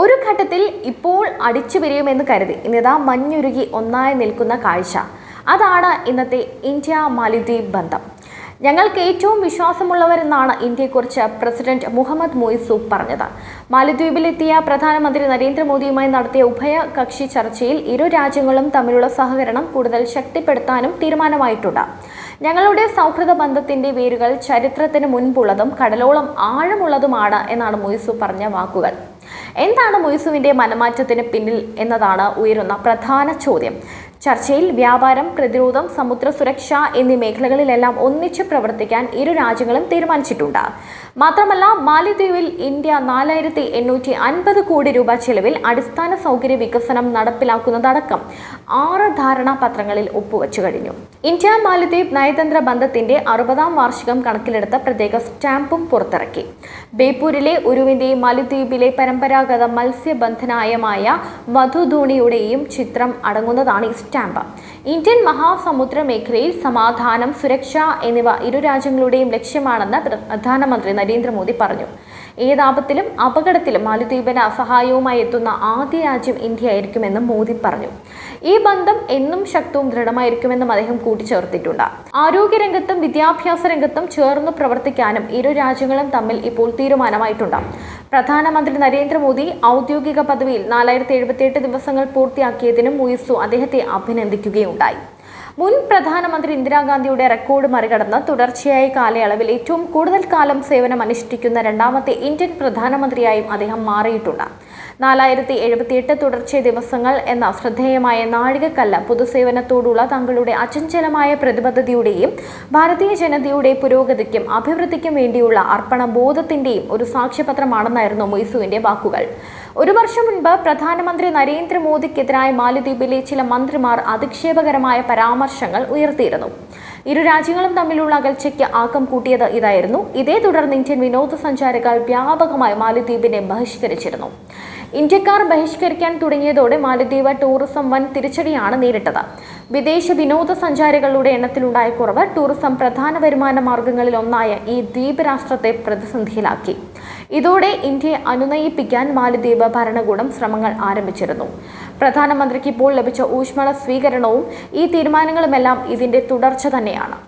ഒരു ഘട്ടത്തിൽ ഇപ്പോൾ അടിച്ചു പിരിയുമെന്ന് കരുതി ഇന്നിതാ മഞ്ഞുരുകി ഒന്നായി നിൽക്കുന്ന കാഴ്ച. അതാണ് ഇന്നത്തെ ഇന്ത്യ മാലിദ്വീപ് ബന്ധം. ഞങ്ങൾക്ക് ഏറ്റവും വിശ്വാസമുള്ളവരെന്നാണ് ഇന്ത്യയെക്കുറിച്ച് പ്രസിഡന്റ് മുഹമ്മദ് മൊയ്സു പറഞ്ഞത്. മാലിദ്വീപിലെത്തിയ പ്രധാനമന്ത്രി നരേന്ദ്രമോദിയുമായി നടത്തിയ ഉഭയകക്ഷി ചർച്ചയിൽ ഇരു രാജ്യങ്ങളും തമ്മിലുള്ള സഹകരണം കൂടുതൽ ശക്തിപ്പെടുത്താനും തീരുമാനമായിട്ടുണ്ട്. ഞങ്ങളുടെ സൗഹൃദ ബന്ധത്തിന്റെ വേരുകൾ ചരിത്രത്തിന് മുൻപുള്ളതും കടലോളം ആഴമുള്ളതുമാണ് എന്നാണ് മൊയ്സു പറഞ്ഞ വാക്കുകൾ. എന്താണ് മുയിസുവിന്റെ മനമാറ്റത്തിന് പിന്നിൽ എന്നതാണ് ഉയരുന്ന പ്രധാന ചോദ്യം. ചർച്ചയിൽ വ്യാപാരം പ്രതിരോധം സമുദ്ര സുരക്ഷ എന്നീ മേഖലകളിലെല്ലാം ഒന്നിച്ച് പ്രവർത്തിക്കാൻ ഇരു രാജ്യങ്ങളും തീരുമാനിച്ചിട്ടുണ്ട്. മാത്രമല്ല മാലിദ്വീപിൽ ഇന്ത്യ നാലായിരത്തി എണ്ണൂറ്റി അൻപത് കോടി രൂപ ചെലവിൽ അടിസ്ഥാന സൗകര്യ വികസനം നടപ്പിലാക്കുന്നതടക്കം ആറ് ധാരണാപത്രങ്ങളിൽ ഒപ്പുവച്ചു കഴിഞ്ഞു. ഇന്ത്യ മാലിദ്വീപ് നയതന്ത്ര ബന്ധത്തിന്റെ അറുപതാം വാർഷികം കണക്കിലെടുത്ത പ്രത്യേക സ്റ്റാമ്പും പുറത്തിറക്കി. ബേപ്പൂരിലെ ഉരുവിന്റെയും മാലിദ്വീപിലെ പരമ്പരാഗത മത്സ്യബന്ധനായമായ വധുധോണിയുടെയും ചിത്രം അടങ്ങുന്നതാണ് ഈ സ്റ്റാമ്പ്. ഇന്ത്യൻ മഹാസമുദ്ര മേഖലയിൽ സമാധാനം സുരക്ഷ എന്നിവ ഇരു രാജ്യങ്ങളുടെയും ലക്ഷ്യമാണെന്ന് പ്രധാനമന്ത്രി നരേന്ദ്രമോദി പറഞ്ഞു. ഏതാപത്തിലും അപകടത്തിലും മാലദ്വീപിന് സഹായവുമായി എത്തുന്ന ആദ്യ രാജ്യം ഇന്ത്യ ആയിരിക്കുമെന്നും മോദി പറഞ്ഞു. ഈ ബന്ധം എന്നും ശക്തവും ദൃഢമായിരിക്കുമെന്നും അദ്ദേഹം കൂട്ടിച്ചേർത്തിട്ടുണ്ട്. ആരോഗ്യരംഗത്തും വിദ്യാഭ്യാസ രംഗത്തും ചേർന്ന് പ്രവർത്തിക്കാനും ഇരു രാജ്യങ്ങളും തമ്മിൽ ഇപ്പോൾ തീരുമാനമായിട്ടുണ്ട്. പ്രധാനമന്ത്രി നരേന്ദ്രമോദി ഔദ്യോഗിക പദവിയിൽ നാലായിരത്തി എഴുപത്തിയെട്ട് ദിവസങ്ങൾ പൂർത്തിയാക്കിയതിനും മുയിസു അദ്ദേഹത്തെ അഭിനന്ദിക്കുകയുണ്ടായി. മുൻ പ്രധാനമന്ത്രി ഇന്ദിരാഗാന്ധിയുടെ റെക്കോർഡ് മറികടന്ന് തുടർച്ചയായ കാലയളവിൽ ഏറ്റവും കൂടുതൽ കാലം സേവനം അനുഷ്ഠിക്കുന്ന രണ്ടാമത്തെ ഇന്ത്യൻ പ്രധാനമന്ത്രിയായും അദ്ദേഹം മാറിയിട്ടുണ്ട്. നാലായിരത്തി എഴുപത്തിയെട്ട് തുടർച്ച ദിവസങ്ങൾ എന്ന ശ്രദ്ധേയമായ നാഴികക്കല്ല് പൊതുസേവനത്തോടുള്ള തങ്ങളുടെ അചഞ്ചലമായ പ്രതിബദ്ധതയുടെയും ഭാരതീയ ജനതയുടെ പുരോഗതിക്കും അഭിവൃദ്ധിക്കും വേണ്ടിയുള്ള അർപ്പണ ബോധത്തിന്റെയും ഒരു സാക്ഷ്യപത്രമാണെന്നായിരുന്നു മൊയ്സുവിന്റെ വാക്കുകൾ. ഒരു വർഷം മുൻപ് പ്രധാനമന്ത്രി നരേന്ദ്രമോദിക്കെതിരായ മാലദ്വീപിലെ ചില മന്ത്രിമാർ അധിക്ഷേപകരമായ പരാമർശങ്ങൾ ഉയർത്തിയിരുന്നു. ഇരു രാജ്യങ്ങളും തമ്മിലുള്ള അകൽച്ചയ്ക്ക് ആക്കം കൂട്ടിയത് ഇതായിരുന്നു. ഇതേ തുടർന്ന് ഇന്ത്യൻ വിനോദസഞ്ചാരികൾ വ്യാപകമായി മാലദ്വീപിനെ ബഹിഷ്കരിച്ചിരുന്നു. ഇന്ത്യക്കാർ ബഹിഷ്കരിക്കാൻ തുടങ്ങിയതോടെ മാലദ്വീപ് ടൂറിസം വൻ തിരിച്ചടിയാണ് നേരിട്ടത്. വിദേശ വിനോദസഞ്ചാരികളുടെ എണ്ണത്തിലുണ്ടായ കുറവ് ടൂറിസം പ്രധാന വരുമാന മാർഗങ്ങളിൽ ഒന്നായ ഈ ദ്വീപ് രാഷ്ട്രത്തെ പ്രതിസന്ധിയിലാക്കി. ഇതോടെ ഇന്ത്യയെ അനുനയിപ്പിക്കാൻ മാലദ്വീപ് ഭരണകൂടം ശ്രമങ്ങൾ ആരംഭിച്ചിരുന്നു. പ്രധാനമന്ത്രിക്ക് ഇപ്പോൾ ലഭിച്ച ഊഷ്മള സ്വീകരണവും ഈ തീരുമാനങ്ങളുമെല്ലാം ഇതിന്റെ തുടർച്ച തന്നെയാണ്.